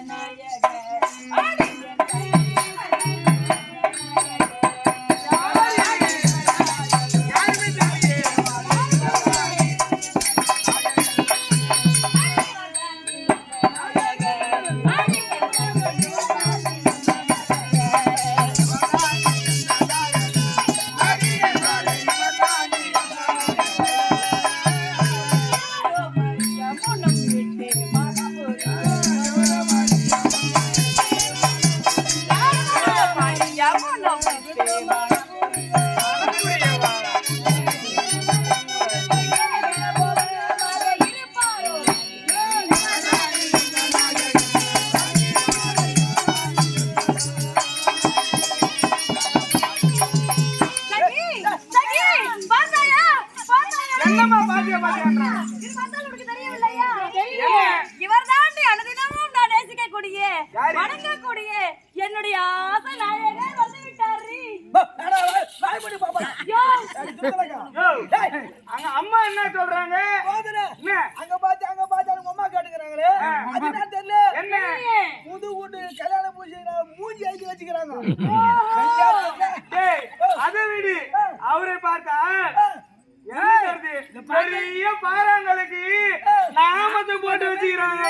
Yeah, not yet. என்ன தெரியல என்ன? புது வீட்டு கல்யாண பூஜை மூஞ்சி எழுதி வச்சுக்கிறாங்க. அதை விடு. அவரை பார்த்தா? பெரிய பாறாங்களுக்கு நாமத்தை போட்டு வச்சுக்கிறாங்க.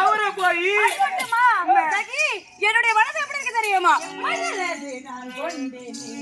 அவரை போய் என்னுடைய மனசு எப்படி இருக்கு தெரியுமா? மலரது நான் கொண்டேனே.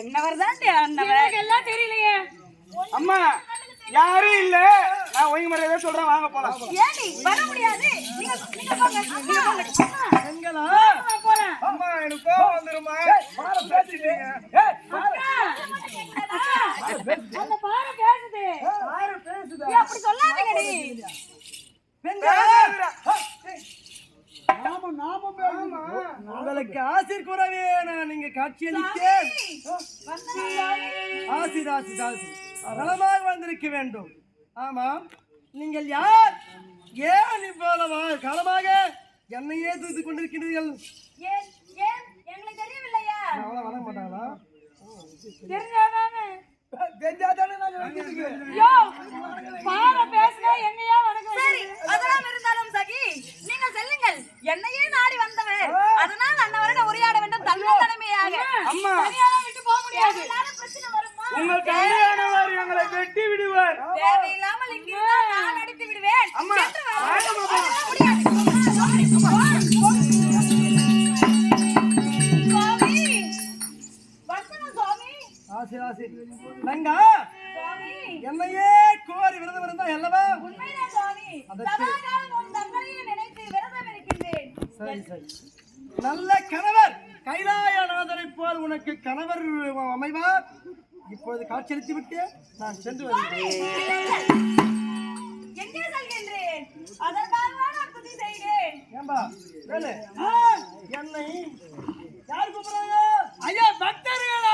என்னவர் தான் அன்னவர் எல்லாம் தெரியலையே. அம்மா யாரும் இல்ல. நான் ஒய்ங்க முறையவே சொல்றேன். வாங்க போலாம். ஏண்டி வர முடியாது. நீங்க நீங்க போங்க நீங்க போங்க எங்களா? போறேன் அம்மா எனக்கு கோவம் வந்துருமா பார பேசிட்டீங்க. ஏய் பார அந்த பாறை பேசுது. பார பேசுதா? ஏய், அப்படி சொல்லாதீங்கடி நாம நாம உங்களுக்கு ஆசிர் குறவே நான் நீங்க காட்சி அளித்தேன். ஆசிர் ஆசிர் ஆசிர். நலமாக வந்திருக்க வேண்டும். ஆமாம். நீங்கள் யார்? ஏன் இவ்வளவு காலமாக என்னையே தூத்து கொண்டிருக்கிறீர்கள்? வணங்க மாட்டாங்களா தெரிஞ்சாதானே? தெரிஞ்சாதானே ஆசிர் நங்க சுவாமி. என்னையே கோரி விரதம் இருந்தா அல்லவா சரி. சரி நல்ல கணவர். கைலாயநாதனை போல் உனக்கு கணவர் அமைவார் இப்பொழுது காட்சியளித்து விட்டு நான் சென்று வருகிறேன். வேலு. என்னை யார் கூப்பிடுறாங்க? ஐயா பக்தர்கள்?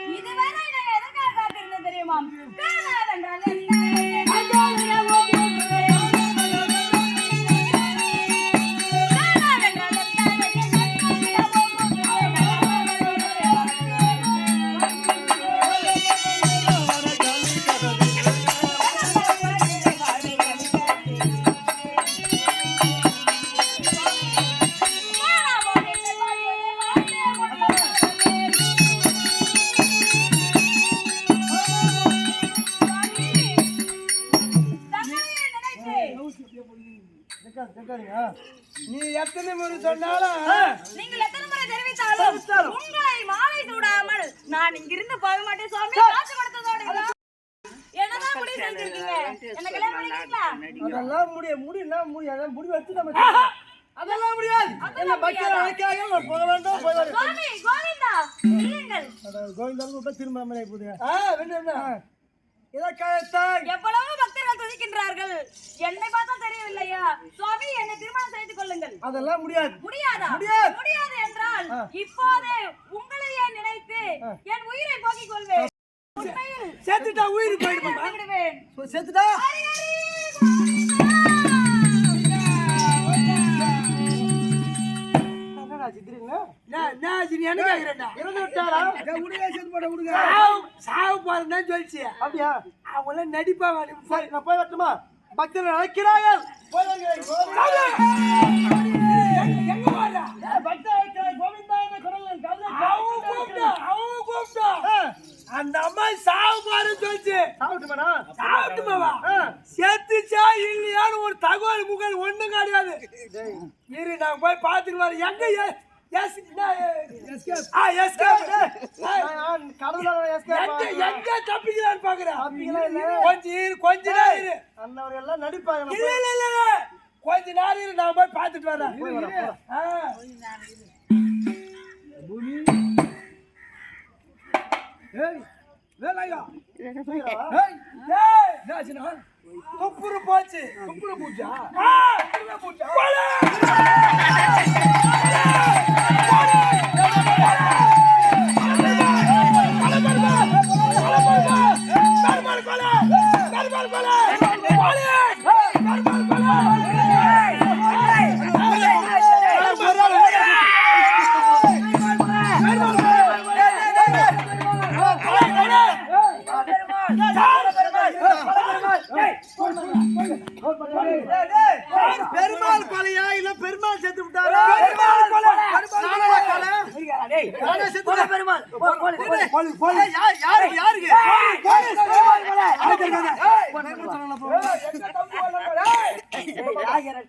நீ எத்தனை முறை சொன்னாலும் நீங்கள் எத்தனை முறை தெரிவித்தாலும் உங்களை மாலை சூடாமல் நான் இங்கிருந்து போக மாட்டேன் சுவாமி. காசு கொடுத்ததோடு. என்னதான் முடிவு செஞ்சிருக்கீங்க? என்ன கல்யாணம் பண்ணிக்கிறீங்களா? அதெல்லாம் முடிய முடியலாம் முடியாது. நம்ம செய்யலாம். அதெல்லாம் முடியாது. என்ன பக்தர் அழைக்காக நான் போக வேண்டாம் போய் வரேன் சுவாமி கோவிந்தா இல்லங்கள் திரும்ப அமலை போகுது ஆ வேண்டாம் எவ்வளவு பக்தர்கள் துதிக்கின்றார்கள் என்னை பார்த்தா தெரியவில்லையா சுவாமி என்னை திருமணம் செய்து கொள்ளுங்கள் அதெல்லாம் முடியாது முடியாதா முடியாது. என்றால் இப்போதே உங்களையே நினைத்து என் உயிரை போக்கிக் கொள்வேன் உண்மையில் சேர்த்துட்டா உயிர் போயிடுமா இறந்து இறந்து விட்டாரா? சாவு- சாவு பாருங்கன்னு சொல்லிச்சு. அவங்களாம் நடிப்பாங்க. நீ போய், நான் போய் வரட்டுமா? பக்தர்கள் அழைக்கிறார்கள். எங்க? ஏய், பக்தர் அழைக்கிறார். கோவிந்தா என்ற கவிதை அவங்க கூப்பிட்டா, அவங்க கூப்பிட்டா. அந்த அம்மா சாவு பாருன்னு சொல்லிச்சு. செத்துச்சா இல்லையான்னு ஒரு தகவல் முகல் ஒண்ணும் கிடையாது இரு நான் போய் பார்த்துட்டு வரேன் எங்க தப்பிக்கலான்னு பாக்குறேன் கொஞ்சம் கொஞ்ச நேரம் இரு. இல்ல இல்ல இல்ல இல்ல. கொஞ்ச நேரம் நான் போய் பார்த்துட்டு வரேன். ஆ. ஏய், வேலையா? ஏய், ஏய், துப்புரு போச்சு. துப்புரு பூச்சா? ஆ, துப்புரு பூச்சா. பெருமாள் கொலையா இல்ல பெருமாள் செத்து விட்டாரா? பெருமாள் கொலை. பெருமாள் கொலை நானே செத்து விட்டேன். பெருமாள் போலீஸ். போலீஸ் யார் யாரு? யாருக்கு போலீஸ். பெருமாள் கொலை எடுக்கிறாங்க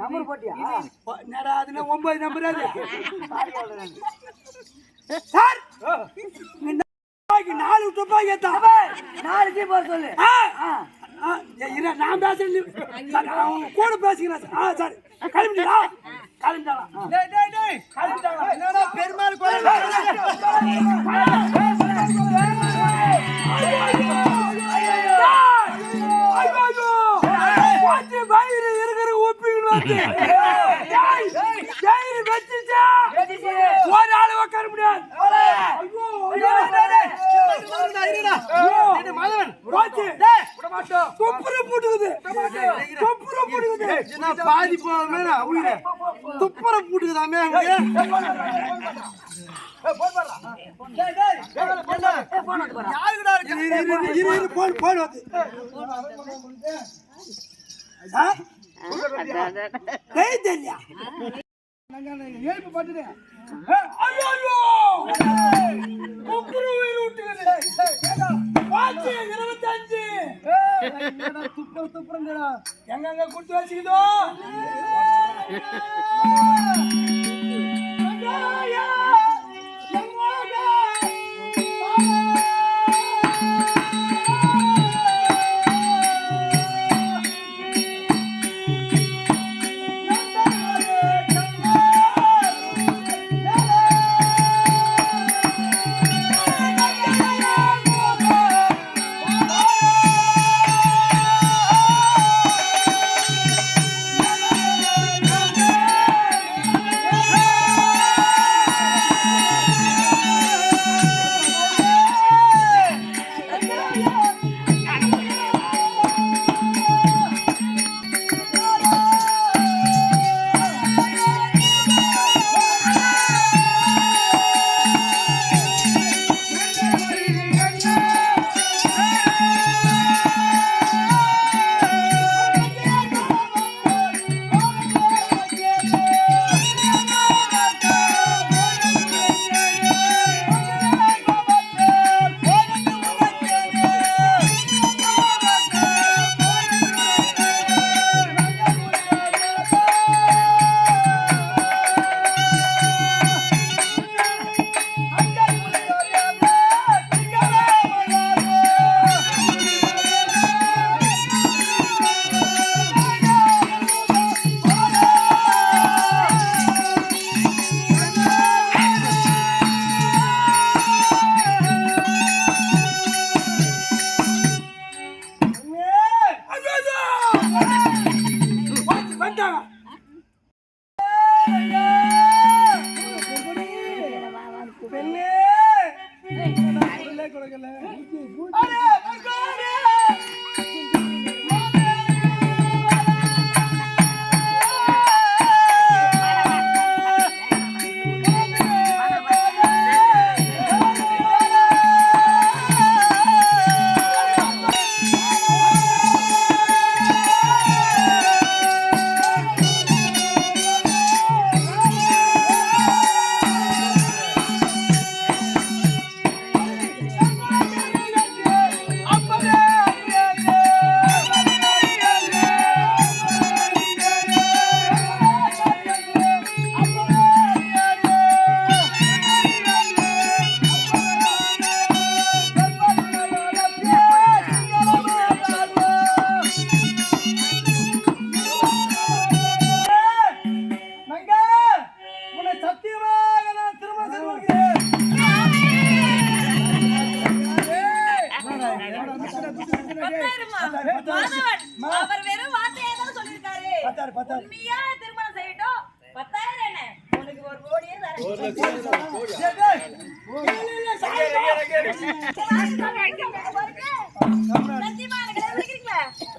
நம்பர் போட்டியா? என்னடா அதுல ஒன்பது நம்பர் அது சார்! நாலு துப்பாக்கி ஏத்தா நாலு ஜி போட சொல்லு. நான் பேசுறேன் கூட பேசிக்கிறேன் சார். கிளம்பிட்டா பெருமாள் வயிறு இருக்கிற ஒப்பிங்க வயிறு வச்சுச்சா ஒரு ஆளு உட்கார முடியாது ஐயோ, ஐயோ. மாதவன் போச்சு துப்புர போட்டுக்குது துப்புர போட்டுக்குது பாதி போகாம உயிரை துப்புர போட்டுக்குதாமே யாருக்குடா இருக்கு இரு இரு இரு இரு போன் போன் வந்து ஆ? டேய் தெரியல ஏய்ப்பு பட்டுது ஐயோ ஐயோ குப்புரு உயிர் விட்டுக்குது பாத்து இருபத்தஞ்சு துப்புற துப்புறங்கடா எங்க குடுத்து வச்சுக்கிதோ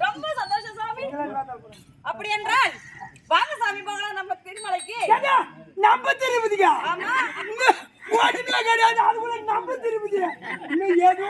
ரொம்ப சந்தோஷம் சாமி அப்படி என்றால் வாங்க சாமி போகலாம் நம்ம திருமலைக்கு நம்ம திருப்பதிக்கா ஆமா ஓட்டுல கிடையாது அது நம்ம திருப்பதி இன்னும் ஏதோ